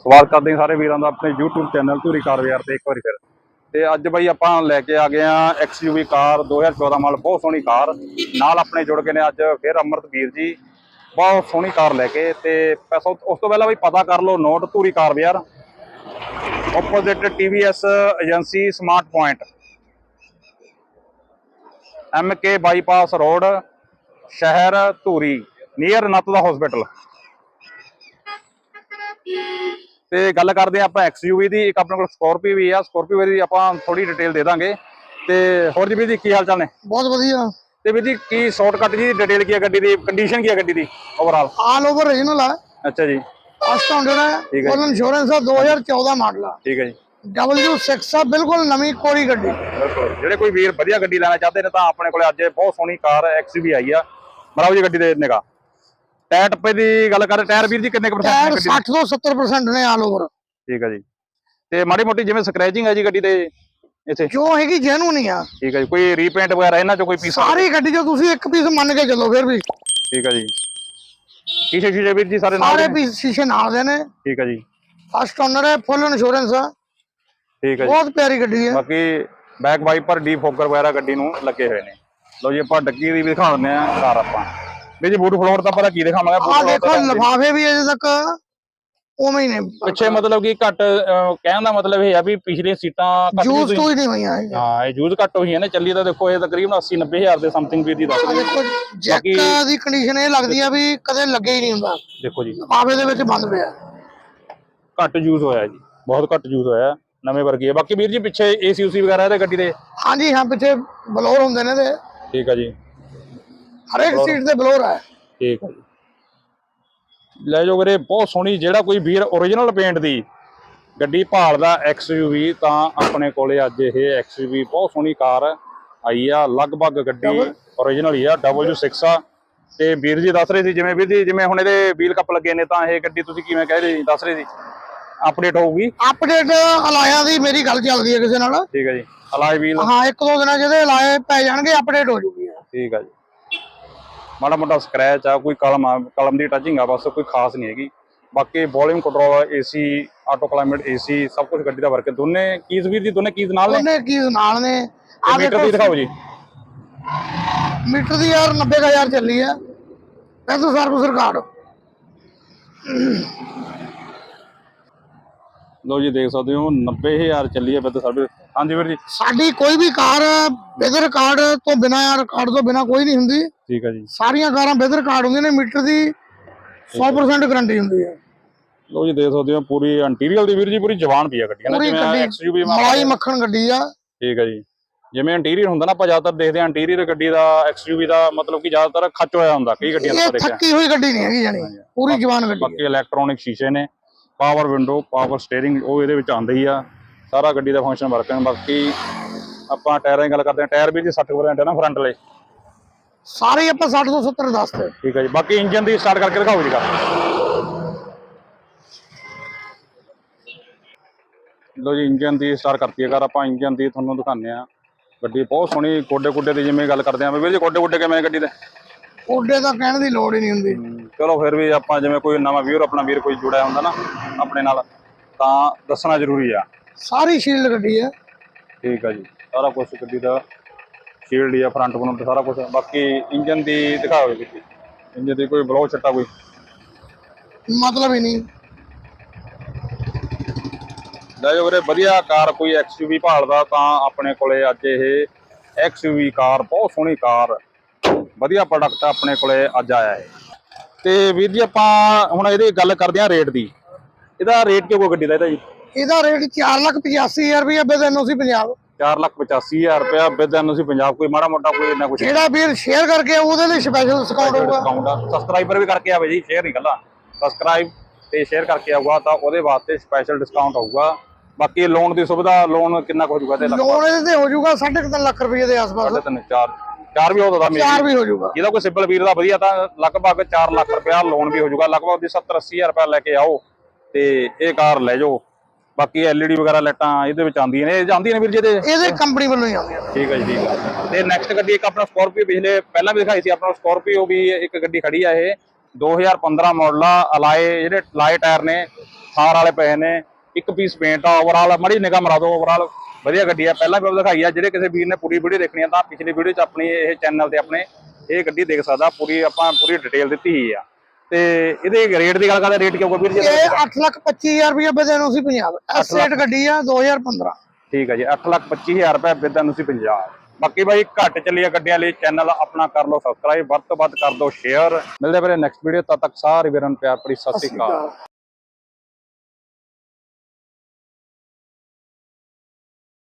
ਸਵਾਗਤ ਕਰਦੇ ਹਾਂ ਸਾਰੇ ਵੀਰਾਂ ਦਾ ਆਪਣੇ YouTube ਚੈਨਲ ਧੂਰੀ ਕਾਰ ਬਾਜ਼ਾਰ ਤੇ ਇੱਕ ਵਾਰੀ ਫਿਰ। ਤੇ ਅੱਜ ਬਈ ਆਪਾਂ ਲੈ ਕੇ ਆ ਗਏ ਆ XUV ਕਾਰ 2014 ਮਾਡਲ ਬਹੁਤ ਸੋਹਣੀ ਕਾਰ। ਨਾਲ ਆਪਣੇ ਜੁੜ ਗਏ ਨੇ ਅੱਜ ਫਿਰ ਅਮਰਤਵੀਰ ਜੀ। ਬਹੁਤ ਸੋਹਣੀ ਕਾਰ ਲੈ ਕੇ ਤੇ ਉਸ ਤੋਂ ਪਹਿਲਾਂ ਬਈ ਪਤਾ ਕਰ ਲਓ note Dhuri car Bazaar. Opposite TVS agency smart point MK bypass road ਸ਼ਹਿਰ ਧੂਰੀ ਨੀਅਰ ਨੱਤ ਦਾ ਹਸਪੀਟਲ ਤੇ ਗੱਲ ਕਰਦੇ ਆ ਆਪਾਂ XUV ਦੀ ਇੱਕ ਆਪਣੇ ਕੋਲ ਸਕੋਰਪੀਓ ਵੀ ਆ। ਸਕੋਰਪੀਓ ਦੀ ਆਪਾਂ ਥੋੜੀ ਡਿਟੇਲ ਦੇ ਦਾਂਗੇ। ਤੇ ਹੋਰ ਜੀ ਵੀਰ ਜੀ ਕੀ ਹਾਲ ਚਾਲ ਨੇ? ਬਹੁਤ ਵਧੀਆ। ਤੇ ਵੀਰ ਜੀ ਕੀ ਸ਼ਾਰਟਕਟ ਜੀ ਡਿਟੇਲ ਕੀ ਹੈ ਗੱਡੀ ਦੀ? ਕੰਡੀਸ਼ਨ ਕੀ ਹੈ ਗੱਡੀ ਦੀ ਓਵਰਆਲ ਆਲ ਓਵਰ ਰੀਜਨਲ ਹੈ ਅੱਛਾ ਜੀ। ਫਸਟ ਓਨਰ ਹੈ। ਫੁੱਲ ਇੰਸ਼ੋਰੈਂਸ ਹੈ 2014 ਮਾਡਲ ਹੈ ਠੀਕ ਹੈ ਜੀ। W6 ਆ ਬਿਲਕੁਲ ਨਵੀਂ ਕੋਰੀ ਗੱਡੀ। ਜਿਹੜੇ ਕੋਈ ਵੀਰ ਵਧੀਆ ਗੱਡੀ ਲੈਣਾ ਚਾਹਦੇ ਨੇ ਤਾਂ ਆਪਣੇ ਕੋਲੇ ਅੱਜ ਬਹੁਤ ਸੋਹਣੀ ਕਾਰ XUV ਆਈ ਆ। ਮਰਾਓ ਜੀ ਗੱਡੀ ਦੇ ਨਿਗਾ ਟਾਇਰ ਟੱਪੇ ਦੀ ਗੱਲ ਕਰਦੇ ਟਾਇਰ ਵੀਰ ਜੀ ਕਿੰਨੇ ਟਾਇਰ ਦੇ? 60 ਤੋਂ 70% ਨੇ ਆਲ ਓਵਰ ਠੀਕ ਹੈ ਜੀ। ਤੇ ਮਾੜੀ ਮੋਟੀ ਜਿਵੇਂ ਸਕ੍ਰੈਚਿੰਗ ਹੈ ਜੀ ਗੱਡੀ ਦੇ ਇੱਥੇ? ਜੋ ਹੈਗੀ ਜੈਨੂਨ ਹੀ ਆ। ਠੀਕ ਹੈ ਜੀ ਕੋਈ ਰੀਪੇਂਟ ਵਗੈਰਾ ਇਹਨਾਂ ਚੋਂ ਕੋਈ ਪੀਸ ਸਾਰੀ ਗੱਡੀ ਜੋ ਤੁਸੀਂ ਇੱਕ ਪੀਸ ਮੰਨ ਕੇ ਚੱਲੋ ਫਿਰ ਵੀ। ਠੀਕ ਹੈ ਜੀ। ਸ਼ੀਸ਼ੇ ਸ਼ੀਸ਼ੇ ਵੀਰ ਜੀ ਸਾਰੇ ਨਾਲ ਸਾਰੇ? ਪੀਸ ਸ਼ੀਸ਼ੇ ਨਾਲ ਦੇ ਨੇ। ਠੀਕ ਹੈ ਜੀ। ਫਸਟ ਓਨਰ ਹੈ ਫੁੱਲ ਇੰਸ਼ੋਰੈਂਸ ਆ। ਠੀਕ ਹੈ ਜੀ। ਬਹੁਤ ਪਿਆਰੀ ਗੱਡੀ ਹੈ। ਬਾਕੀ ਬੈਕ ਵਾਈਪਰ ਡੀ ਫੋਕਰ ਵਗੈਰਾ ਗੱਡੀ ਨੂੰ ਲੱਗੇ ਹੋਏ ਨੇ। ਲਓ ਜੀ ਆਪਾਂ ਡੱਗੀ ਦੀ ਵੀ ਦਿਖਾ ਦਿੰਦੇ ਆ ਕਾਰ ਆਪਾਂ। ਵੀ ਜੀ ਬੂਟ ਫਲੋਰ ਤਾਂ ਪਤਾ ਕੀ ਦਿਖਾਵਾਂਗੇ ਆ ਦੇਖੋ ਤਾਂ ਲਿਫਾਫੇ ਵੀ ਅਜੇ ਤੱਕ ਉਵੇਂ ਹੀ ਨੇ। ਪਿੱਛੇ ਮਤਲਬ ਕਿ ਘੱਟ ਕਹਿਣ ਦਾ ਮਤਲਬ ਇਹ ਆ ਵੀ ਪਿਛਲੀਆਂ ਸੀਟਾਂ ਘੱਟ use ਤੋਂ ਹੀ ਨਹੀਂ ਹੋਈਆਂ ਇਹ। ਹਾਂ ਇਹ ਯੂਜ਼ ਘੱਟ ਹੋਈਆਂ ਨੇ ਚੱਲੀ ਤਾਂ ਦੇਖੋ ਇਹ ਤਕਰੀਬਨ 80 90 ਹਜ਼ਾਰ ਦੇ ਸਮਥਿੰਗ ਵੀ ਦੀ ਦੱਸ ਆ ਰਹੀ ਦੇਖੋ ਜੈਕ ਦੀ ਕੰਡੀਸ਼ਨ ਇਹ ਲੱਗਦੀ ਆ ਵੀ ਕਦੇ ਲੱਗੇ ਹੀ ਨਹੀਂ ਹੁੰਦਾ। ਦੇਖੋ ਜੀ। ਲਿਫਾਫੇ ਦੇ ਵਿੱਚ ਬੰਦ ਪਿਆ। ਘੱਟ ਯੂਜ਼ ਹੋਇਆ ਜੀ ਬਹੁਤ ਘੱਟ ਯੂਜ਼ ਹੋਇਆ ਨਵੇਂ ਵਰਗੀ ਹੈ ਬਾਕੀ ਵੀਰ ਜੀ ਪਿੱਛੇ ਏਸੀ ਉਸੀ ਵਗੈਰਾ ਇਹਦੇ ਗੱਡੀ ਦੇ? ਹਾਂਜੀ ਹਾਂ ਪਿੱਛੇ ਬਲੋਰ ਹੁੰਦੇ ਨੇ ਤੇ ਠੀਕ ਹੈ ਜੀ। ਹਰੇਕ ਸੀਟ ਤੇ ਬਲੋਰ ਹੈ। ਠੀਕ ਹੈ ਜੀ। ਲੈ ਜਾਓ ਵੀਰੇ ਬਹੁਤ ਸੋਹਣੀ ਜਿਹੜਾ ਕੋਈ ਵੀਰ origignal ਪੇਂਟ ਦੀ ਗੱਡੀ ਭਾਲਦਾ XUV ਤਾਂ ਆਪਣੇ ਕੋਲੇ ਅੱਜ ਇਹ XUV ਬਹੁਤ ਸੋਹਣੀ ਕਾਰ ਆਈ ਆ। ਲਗਭਗ ਗੱਡੀ origignal ਹੀ ਆ W6 ਆ। ਤੇ ਵੀਰ ਜੀ ਦੱਸ ਰਹੇ ਸੀ ਜਿਵੇਂ ਵੀਰ ਜੀ ਜਿਵੇਂ ਹੁਣ ਇਹਦੇ ਵੀਲ ਕੱਪ ਲੱਗੇ ਨੇ ਤਾਂ ਇਹ ਗੱਡੀ ਤੁਸੀਂ ਕਿਵੇਂ ਕਹਿ ਰਹੇ ਸੀ ਦੱਸ ਰਹੇ ਸੀ? ਅਪਡੇਟ ਹੋਊਗੀ? ਅਪਡੇਟ ਅਲਾਇਆ ਦੀ ਮੇਰੀ ਗੱਲ ਚੱਲਦੀ ਹੈ ਕਿਸੇ ਨਾਲ। ਠੀਕ ਹੈ ਜੀ। ਅਲਾਈ ਵੀਲ ਹਾਂ ਇੱਕ ਦੋ ਦਿਨਾਂ ਜਿਹਦੇ ਅਲਾਏ ਪੈ ਜਾਣਗੇ ਅਪਡੇਟ ਹੋ ਜੂਗੀ ਠੀਕ ਆ ਜੀ। ਮਾੜਾ ਮੋਟਾ ਸਕ੍ਰੈਚ ਆ ਕੋਈ ਕਲਮ ਆ ਕਲਮ ਦੀ ਟੱਚਿੰਗ ਆ ਬਸ ਕੋਈ ਖਾਸ ਨਹੀਂ ਹੈਗੀ। ਬਾਕੀ volume control AC auto climate AC ਸਭ ਕੁਝ ਗੱਡੀ ਦਾ ਵਰਕ ਹੈ। ਦੋਨੇ ਕੀਜ਼ ਵੀਰ ਦੀ ਦੋਨੇ ਕੀਜ਼ ਨਾਲ ਨੇ? ਉਹਨੇ ਕੀ ਨਾਲ ਨੇ। ਆ ਮੀਟਰ ਦੀ ਦਿਖਾਓ ਜੀ। ਮੀਟਰ ਦੀ ਯਾਰ 90000 ਚੱਲੀ ਹੈ ਵੈਸੇ ਸਰਵਿਸ ਰਿਕਾਰਡ। ਲਓ ਜੀ ਦੇਖ ਸਕਦੇ ਹੋ 90000 ਚੱਲੀ ਹੈ ਵਿਦ ਸਰਵਿਸ ਹਾਂਜੀ ਵੀਰ ਜੀ। ਸਾਡੀ ਕੋਈ ਵੀ ਕਾਰ ਵਿਦ ਰਿਕਾਰਡ ਤੋਂ ਬਿਨਾ ਰਿਕਾਰਡ ਤੋਂ ਬਿਨਾ ਕੋਈ ਨਹੀਂ ਹੁੰਦੀ। ਠੀਕ ਹੈ ਜੀ। ਸਾਰੀਆਂ ਕਾਰਾਂ ਵਿਦ ਰਿਕਾਰਡ ਹੁੰਦੀਆਂ ਨੇ ਮੀਟਰ ਦੀ 100% ਗਾਰੰਟੀ ਹੁੰਦੀ ਹੈ। ਲਓ ਜੀ ਦੇਖ ਸਕਦੇ ਹੋ ਪੂਰੀ ਇੰਟੀਰੀਅਰ ਦੀ ਵੀਰ ਜੀ ਪੂਰੀ ਜਵਾਨ ਪਈ ਆ ਗੱਡੀ ਨਾ ਜਿਵੇਂ XUV ਮਲਾਈ ਮੱਖਣ ਗੱਡੀ ਆ। ਠੀਕ ਹੈ ਜੀ। ਜਿਵੇਂ ਇੰਟੀਰੀਅਰ ਹੁੰਦਾ ਨਾ ਆਪਾਂ ਜ਼ਿਆਦਾਤਰ ਦੇਖਦੇ ਹਾਂ ਇੰਟੀਰੀਅਰ ਗੱਡੀ ਦਾ XUV ਦਾ ਮਤਲਬ ਕਿ ਜ਼ਿਆਦਾਤਰ ਖੱਚ ਹੋਇਆ ਹੁੰਦਾ ਕਈ ਗੱਡੀਆਂ ਦਾ ਦੇਖਿਆ। ਥੱਕੀ ਹੋਈ ਗੱਡੀ ਨਹੀਂ ਹੈਗੀ ਜਾਨੀ ਪੂਰੀ ਜਵਾਨ ਗੱਡੀ। ਬਾਕੀ ਇਲੈਕਟ੍ਰੋਨਿਕ ਸ਼ੀਸ਼ੇ ਨੇ ਪਾਵਰ ਵਿੰਡੋ ਪਾਵਰ ਸਟੀਅਰਿੰਗ ਉਹ ਇਹਦੇ ਵਿੱਚ ਆਉਂਦਾ ਹੀ ਆ। ਸਾਰਾ ਗੱਡੀ ਦਾ ਫੰਕਸ਼ਨ ਵਰਕ ਹੈ ਬਾਕੀ ਆਪਾਂ ਟਾਇਰਾਂ ਦੀ ਗੱਲ ਕਰਦੇ ਹਾਂ ਟਾਇਰ ਵੀ ਜੀ 60% ਹੈ ਨਾ ਫਰੰਟ ਵਾਲੇ। ਸਾਰੇ ਆਪਾਂ 60 ਤੋਂ 70 ਦੱਸਦੇ ਠੀਕ ਹੈ ਜੀ। ਬਾਕੀ ਇੰਜਨ ਦੀ ਸਟਾਰਟ ਕਰਕੇ ਦਿਖਾਓ ਜੀ ਕਰ ਲੋ ਜੀ ਇੰਜਨ ਦੀ ਸਟਾਰਟ ਕਰਤੀ ਹੈ ਕਰ ਆਪਾਂ ਇੰਜਨ ਦੀ ਤੁਹਾਨੂੰ ਦਿਖਾਉਂਦੇ ਆ ਗੱਡੀ ਬਹੁਤ ਸੋਹਣੀ ਕੋਡੇ ਕੋਡੇ ਦੀ ਜਿਵੇਂ ਗੱਲ ਕਰਦੇ ਆ ਵੀਰ ਜੀ ਕੋਡੇ ਕੋਡੇ ਕਿਵੇਂ ਗੱਡੀ ਦੇ? ਉਹਦੇ ਤਾਂ ਕਹਿਣ ਦੀ ਲੋੜ ਹੀ ਨਹੀਂ ਹੁੰਦੀ। ਚਲੋ ਫਿਰ ਵੀ ਆਪਾਂ ਜਿਵੇਂ ਕੋਈ ਨਵਾਂ ਵੀਰ ਆਪਣਾ ਵੀਰ ਕੋਈ ਜੁੜਿਆ ਹੁੰਦਾ ਨਾ ਆਪਣੇ ਨਾਲ ਤਾਂ ਦੱਸਣਾ ਜ਼ਰੂਰੀ ਆ। ਸਾਰੀ ਸ਼ੀਲਡ ਗੱਡੀ ਹੈ। ਠੀਕ ਆ ਜੀ ਸਾਰਾ ਕੁਝ ਗੱਡੀ ਦਾ ਸ਼ੀਲਡ ਹੀ ਆ ਫਰੰਟ ਫਰੰਟ ਸਾਰਾ ਕੁਝ ਬਾਕੀ ਇੰਜਨ ਦੀ ਦਿਖਾਓ ਜੀ ਇੰਜਨ ਦੀ ਕੋਈ ਬਲੋ ਛੱਟਾ ਕੋਈ? ਮਤਲਬ ਹੀ ਨਹੀਂ। ਲੈ ਜੋ ਵੀਰੇ ਵਧੀਆ ਕਾਰ ਕੋਈ XUV ਭਾਲਦਾ ਤਾਂ ਆਪਣੇ ਕੋਲੇ ਅੱਜ ਇਹ XUV ਕਾਰ ਬਹੁਤ ਸੋਹਣੀ ਕਾਰ। ਵਧੀਆ ਪ੍ਰੋਡਕਟ ਆਪਣੇ ਕੋਲੇ ਅੱਜ ਆਇਆ ਹੈ ਤੇ ਵੀਰ ਜੀ ਆਪਾਂ ਹੁਣ ਇਹਦੀ ਗੱਲ ਕਰਦੇ ਹਾਂ ਰੇਟ ਦੀ। ਇਹਦਾ ਰੇਟ ਕਿਉਂ ਗੱਡੀ ਦਾ ਇਹਦਾ ਜੀ? ਇਹਦਾ ਰੇਟ 485000 ਰੁਪਏ ਬੇ ਦਿਨ ਸੀ ਪੰਜਾਬ। 485000 ਰੁਪਇਆ ਵਿਦ ਐਨਓਸੀ ਪੰਜਾਬ ਕੋਈ ਮਾੜਾ ਮੋਟਾ ਕੋਈ ਇੰਨਾ ਕੁਝ ਜਿਹੜਾ ਵੀਰ ਸ਼ੇਅਰ ਕਰਕੇ ਉਹਦੇ ਲਈ ਸਪੈਸ਼ਲ ਡਿਸਕਾਊਂਟ ਹੋਊਗਾ। ਸਬਸਕ੍ਰਾਈਬਰ ਵੀ ਕਰਕੇ ਆਵੇ ਜੀ ਸ਼ੇਅਰ ਨਹੀਂ ਕੱਲਾ। ਸਬਸਕ੍ਰਾਈਬ ਤੇ ਸ਼ੇਅਰ ਕਰਕੇ ਆਊਗਾ ਤਾਂ ਉਹਦੇ ਵਾਸਤੇ ਸਪੈਸ਼ਲ ਡਿਸਕਾਊਂਟ ਆਊਗਾ ਬਾਕੀ ਲੋਨ ਦੀ ਸੁਵਿਧਾ ਲੋਨ ਕਿੰਨਾ ਕੁ ਹੋ ਜਾਊਗਾ ਤੇ ਲੱਖ ਲੋਨ ਇਹਦੇ ਤੇ ਹੋ ਜਾਊਗਾ 3.5 ਲੱਖ ਰੁਪਏ ਦੇ ਆਸ-ਪਾਸ। ਸਾਢੇ ਤਿੰਨ ਚਾਰ। ਚਾਰ ਵੀ ਹੋ ਸਕਦਾ ਮੇਰੀ ਵੀ ਹੋ ਜਾਊਗਾ। ਜਿਹਦਾ ਕੋਈ ਸਿੰਪਲ ਵੀਰ ਦਾ ਵਧੀਆ ਤਾਂ ਲਗਭਗ 4 ਲੱਖ ਰੁਪਇਆ ਲੋਨ ਵੀ ਹੋ ਜਾਊਗਾ ਲਗਭਗ ਉਹਦੀ 70 80000 ਰੁਪਇਆ ਲੈ ਕੇ ਆਓ ਤੇ ਇਹ ਕਾਰ ਲੈ ਜਾਓ। ਬਾਕੀ ਐਲਈਡੀ ਵਗੈਰਾ ਲਾਈਟਾਂ ਇਹਦੇ ਵਿੱਚ ਆਉਂਦੀਆਂ ਨੇ। ਇਹ ਜਾਂਦੀਆਂ ਨੇ ਵੀਰ ਜੀ ਇਹਦੇ? ਇਹਦੇ ਕੰਪਨੀ ਵੱਲੋਂ ਹੀ ਆਉਂਦੀਆਂ ਨੇ। ਠੀਕ ਹੈ ਜੀ ਠੀਕ ਹੈ ਤੇ ਨੈਕਸਟ ਗੱਡੀ ਇੱਕ ਆਪਣਾ ਸਕਾਰਪੀਓ ਪਿਛਲੇ ਪਹਿਲਾਂ ਵੀ ਦਿਖਾਈ ਸੀ ਆਪਣਾ ਸਕਾਰਪੀਓ ਵੀ ਇੱਕ ਗੱਡੀ ਖੜੀ ਆ ਇਹ। 2015 ਮਾਡਲ ਆ ਅਲਾਏ ਜਿਹੜੇ ਲਾਏ ਟਾਇਰ ਨੇ ਥਾਰ ਵਾਲੇ ਪਏ ਨੇ ਇੱਕ ਪੀਸ ਪੇਂਟ ਆ ਓਵਰਆਲ ਮੜੀ ਨਿਗਾਹ ਮਰਾ ਦਿਓ ਓਵਰਆਲ ਵਧੀਆ ਗੱਡੀ ਆ। ਪਹਿਲਾਂ ਵੀ ਦਿਖਾਈ ਆ ਜਿਹੜੇ ਕਿਸੇ ਵੀਰ ਨੇ ਪੂਰੀ ਵੀਡੀਓ ਦੇਖਣੀ ਆ ਤਾਂ ਪਿਛਲੀ ਵੀਡੀਓ 'ਚ ਆਪਣੀ ਇਹ ਚੈਨਲ ਤੇ ਆਪਣੇ ਇਹ ਗੱਡੀ ਦੇਖ ਸਕਦਾ ਪੂਰੀ ਆਪਾਂ ਪੂਰੀ ਡਿਟੇਲ ਦਿੱਤੀ ਹੀ ਆ। ਤੇ ਇਹਦੇ ਰੇਟ ਦੀ ਗੱਲ ਕਰਦੇ ਰੇਟ ਕਿਉਂ ਵੀਰ ਜੀ ਇਹ 8 ਲੱਖ 25000 ਰੁਪਏ ਬਦੇ ਨੂੰ ਸੀ ਪੰਜਾਬ। ਐਸੇਟ ਗੱਡੀ ਆ 2015 ਠੀਕ ਹੈ ਜੀ 825000 ਰੁਪਏ ਵਿਦ ਤੁਸੀਂ ਪੰਜਾਬ। ਬਾਕੀ ਬਾਈ ਘੱਟ ਚੱਲੀਆਂ ਗੱਡੀਆਂ ਲਈ ਚੈਨਲ ਆਪਣਾ ਕਰ ਲਓ ਸਬਸਕ੍ਰਾਈਬ ਵੱਧ ਤੋਂ ਵੱਧ ਕਰ ਦਿਓ ਸ਼ੇਅਰ ਮਿਲਦੇ ਵੀਰੇ ਨੈਕਸਟ ਵੀਡੀਓ ਤਦ ਤੱਕ ਸਾਰੇ ਵੀਰਾਂ ਨੂੰ ਪਿਆਰ ਭਰੀ ਸਤਿ ਸ਼੍ਰੀ ਅਕਾਲ।